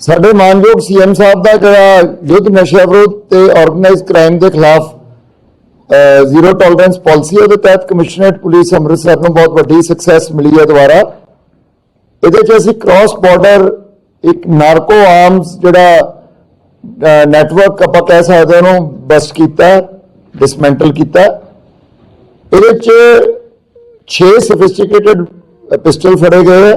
ਸਾਡੇ ਮਾਨਯੋਗ ਸੀਐਮ ਸਾਹਿਬ ਦਾ ਜਿਹੜਾ ਯੁੱਧ ਨਸ਼ਾ ਵਿਰੋਧ ਤੇ ਆਰਗੇਨਾਈਜ਼ਡ ਕ੍ਰਾਈਮ ਦੇ ਖਿਲਾਫ ਜ਼ੀਰੋ ਟੋਲਰੈਂਸ ਪਾਲਿਸੀ ਉਹਦੇ ਤਹਿਤ ਕਮਿਸ਼ਨਰੇਟ ਪੁਲਿਸ ਅੰਮ੍ਰਿਤਸਰ ਨੂੰ ਬਹੁਤ ਵੱਡੀ ਸਕਸੈਸ ਮਿਲੀ ਹੈ ਦੁਬਾਰਾ। ਇਹਦੇ ਚ ਅਸੀਂ ਕ੍ਰਾਸ ਬਾਰਡਰ ਇੱਕ ਨਾਰਕੋ ਆਰਮਸ ਜਿਹੜਾ ਨੈਟਵਰਕ ਆਪਾਂ ਕਹਿ ਸਕਦੇ ਹਾਂ ਉਹਨੂੰ ਬਸਟ ਕੀਤਾ ਡਿਸਮੈਂਟਲ ਕੀਤਾ ਇਹਦੇ ਚ 6 ਸੋਫਿਸਟੀਕੇਟਡ ਪਿਸਟਲ ਫੜੇ ਗਏ ਹੈ।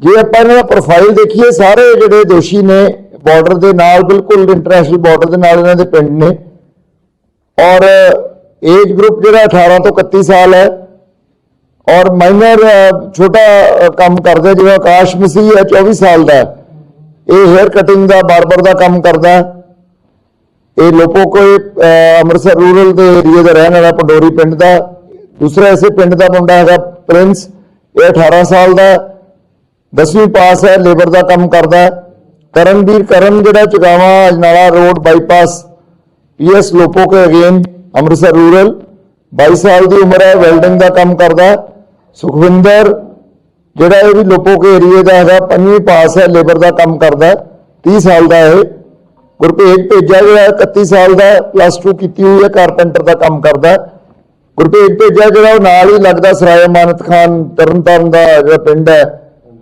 ਜੇ ਆਪਾਂ ਇਹਨਾਂ ਦਾ ਪ੍ਰੋਫਾਈਲ ਦੇਖੀਏ ਸਾਰੇ ਜਿਹੜੇ ਦੋਸ਼ੀ ਨੇ ਬਾਰਡਰ ਦੇ ਨਾਲ ਬਿਲਕੁਲ ਇੰਟਰਨੈਸ਼ਨਲ ਬਾਰਡਰ ਦੇ ਨਾਲ ਇਹਨਾਂ ਦੇ ਪਿੰਡ ਨੇ। ਔਰ ਏਜ ਗਰੁੱਪ ਜਿਹੜਾ 18 ਤੋਂ 31 ਸਾਲ ਹੈ। ਔਰ ਮਾਈਨਰ ਛੋਟਾ ਅ, ਕੰਮ ਕਰਦਾ ਜਿਵੇਂ ਆਕਾਸ਼ ਮਸੀਹ ਹੈ 24 ਸਾਲ ਦਾ। ਹੈ। ਇਹ ਹੈਅਰ ਕਟਿੰਗ ਦਾ ਬਾਰਬਰ ਦਾ ਕੰਮ ਕਰਦਾ। ਹੈ। ਇਹ ਲੋਪੋਕੋਏ ਅ, ਅੰਮ੍ਰਿਤਸਰ ਰੂਰਲ ਦੇ ਏਰੀਆ ਦਾ ਰਹਿਣ ਵਾਲਾ ਪੰਡੋਰੀ ਪਿੰਡ ਦਾ। ਦੂਸਰਾ ਇਸੇ ਪਿੰਡ ਦਾ ਮੁੰਡਾ ਹੈਗਾ ਪ੍ਰਿੰਸ। ਇਹ 18 ਸਾਲ ਦਾ। ਹੈ। ਦਸਵੀਂ ਪਾਸ ਹੈ, ਲੇਬਰ ਦਾ ਕੰਮ ਕਰਦਾ ਹੈ। ਕਰਨਵੀਰ ਕਰਨ ਜਿਹੜਾ Chogawan Ajnala road bypass, PS Lopoke again, Amritsar rural 22 ਸਾਲ ਦੀ ਉਮਰ ਹੈ, ਵੈਲਡਿੰਗ ਦਾ ਕੰਮ ਕਰਦਾ ਹੈ। ਸੁਖਵਿੰਦਰ ਜਿਹੜਾ ਇਹ ਵੀ ਲੋਪੋ ਕੇ ਏਰੀਏ ਦਾ ਹੈਗਾ, ਪੰਜਵੀਂ ਪਾਸ ਹੈ, ਲੇਬਰ ਦਾ ਕੰਮ ਕਰਦਾ ਹੈ 30 ਸਾਲ ਦਾ ਇਹ ਗੁਰਪ੍ਰੀਤ ਭੇਜਾ ਜਿਹੜਾ 31 ਸਾਲ ਦਾ ਪਲੱਸ 2 ਕੀਤੀ ਹੋਈ ਹੈ, ਕਾਰਪੈਂਟਰ ਦਾ ਕੰਮ ਕਰਦਾ ਹੈ ਗੁਰਪ੍ਰੀਤ ਭੇਜਾ ਜਿਹੜਾ ਉਹ ਨਾਲ ਹੀ ਲੱਗਦਾ ਸਰਾਏ ਮਾਨਤ ਖਾਨ, ਤਰਨਤਾਰਨ ਦਾ ਜਿਹੜਾ ਪਿੰਡ ਹੈ